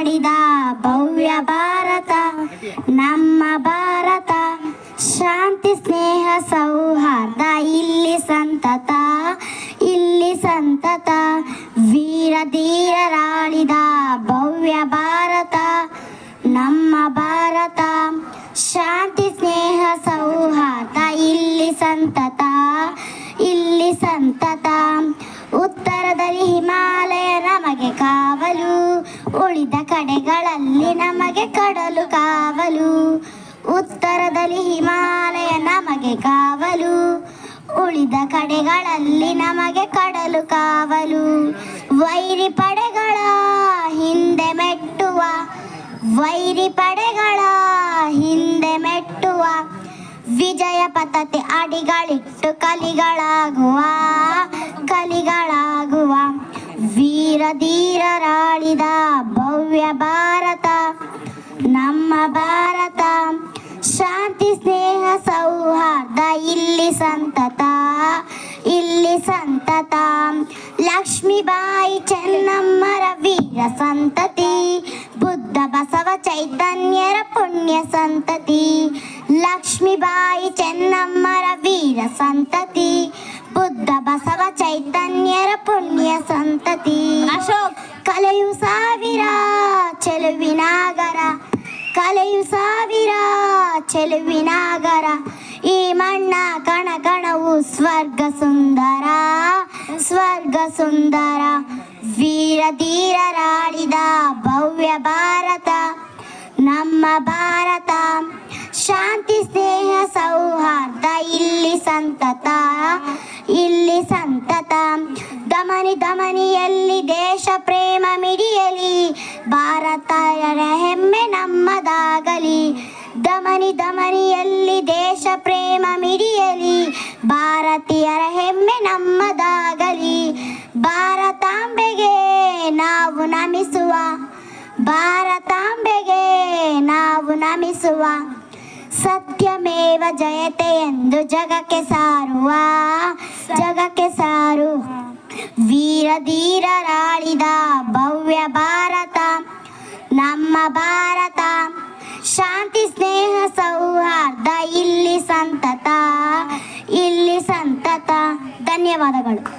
ರಾಳಿದ ಭವ್ಯ ಭಾರತ, ನಮ್ಮ ಭಾರತ. ಶಾಂತಿ, ಸ್ನೇಹ, ಸೌಹಾರ್ದ, ಇಲ್ಲಿ ಸಂತತ ಇಲ್ಲಿ ಸಂತತ. ವೀರ ಧೀರರಾಳಿದ ಭವ್ಯ ಭಾರತ, ನಮ್ಮ ಭಾರತ. ಶಾಂತಿ, ಸ್ನೇಹ, ಸೌಹಾರ್ದ, ಇಲ್ಲಿ ಸಂತತ ಇಲ್ಲಿ ಸಂತತ. ಉತ್ತರದಲ್ಲಿ ಹಿಮಾಲಯ, ನಮಗೆ ಕಾವಲು. ಉಳಿದ ಕಡೆಗಳಲ್ಲಿ ನಮಗೆ ಕಡಲು ಕಾವಲು. ಉತ್ತರದಲ್ಲಿ ಹಿಮಾಲಯ ನಮಗೆ ಕಾವಲು. ಉಳಿದ ಕಡೆಗಳಲ್ಲಿ ನಮಗೆ ಕಡಲು ಕಾವಲು. ವೈರಿ ಪಡೆಗಳ ಹಿಂದೆ ಮೆಟ್ಟುವ, ವೈರಿ ಪಡೆಗಳ ಹಿಂದೆ ಮೆಟ್ಟುವ ವಿಜಯ ಪತತೆ ಅಡಿಗಳಿಟ್ಟು ಕಲಿಗಳಾಗುವ ವೀರ ಧೀರರಾಳಿದ ಭವ್ಯ ಭಾರತ, ನಮ್ಮ ಭಾರತ. ಶಾಂತಿ, ಸ್ನೇಹ, ಸೌಹಾರ್ದ, ಇಲ್ಲಿ ಸಂತತ ಇಲ್ಲಿ ಸಂತತ. ಲಕ್ಷ್ಮೀಬಾಯಿ ಚೆನ್ನಮ್ಮರ ವೀರ ಸಂತತಿ, ಬುದ್ಧ ಬಸವ ಚೈತನ್ಯರ ಪುಣ್ಯ ಸಂತತಿ. ಲಕ್ಷ್ಮೀಬಾಯಿ ಚೆನ್ನಮ್ಮರ ವೀರ ಸಂತತಿ, ಬುದ್ಧ ಬಸವ ಚೈತನ್ಯರ ಚೆಲುವಿನಾಗರ, ಕಲೆಯು ಸಾವಿರ ಚೆಲುವಿನಾಗರ, ಈ ಮಣ್ಣ ಕಣ ಕಣವು ಸ್ವರ್ಗ ಸುಂದರ ಸ್ವರ್ಗ ಸುಂದರ. ವೀರ ಧೀರರಾಡಿದ ಭವ್ಯ ಭಾರತ, ನಮ್ಮ ಭಾರತ. ಶಾಂತಿ, ಸ್ನೇಹ, ಸೌಹಾರ್ದ, ಇಲ್ಲಿ ಸಂತತ ಇಲ್ಲಿ ಸಂತತ. ದಮನಿ ದಮನಿಯಲ್ಲಿ ದೇಶ ಪ್ರೇಮ ಮಿಡಿಯಲಿ ಭಾರತಾಯರ ಹೆಮ್ಮೆ ನಮ್ಮದಾಗಲಿ. ದಮನಿ ದಮನಿಯಲ್ಲಿ ದೇಶ ಪ್ರೇಮ ಮಿಡಿಯಲಿ, ಭಾರತೀಯರ ಹೆಮ್ಮೆ ನಮ್ಮದಾಗಲಿ. ಭಾರತಾಂಬೆಗೆ ನಾವು ನಮಿಸುವ, ಭಾರತಾಂಬೆಗೆ ನಾವು ನಮಿಸುವ ಸತ್ಯಮೇವ ಜಯತೆ ಎಂದು ಜಗಕ್ಕೆ ಸಾರುವ, ಜಗಕ್ಕೆ ಸಾರು ಧೀರರಾಳಿದ ಭವ್ಯ ಭಾರತ ನಮ್ಮ ಭಾರತ. ಶಾಂತಿ ಸ್ನೇಹ ಸೌಹಾರ್ದ ಇಲ್ಲಿ ಸಂತತ ಇಲ್ಲಿ ಸಂತತ. ಧನ್ಯವಾದಗಳು.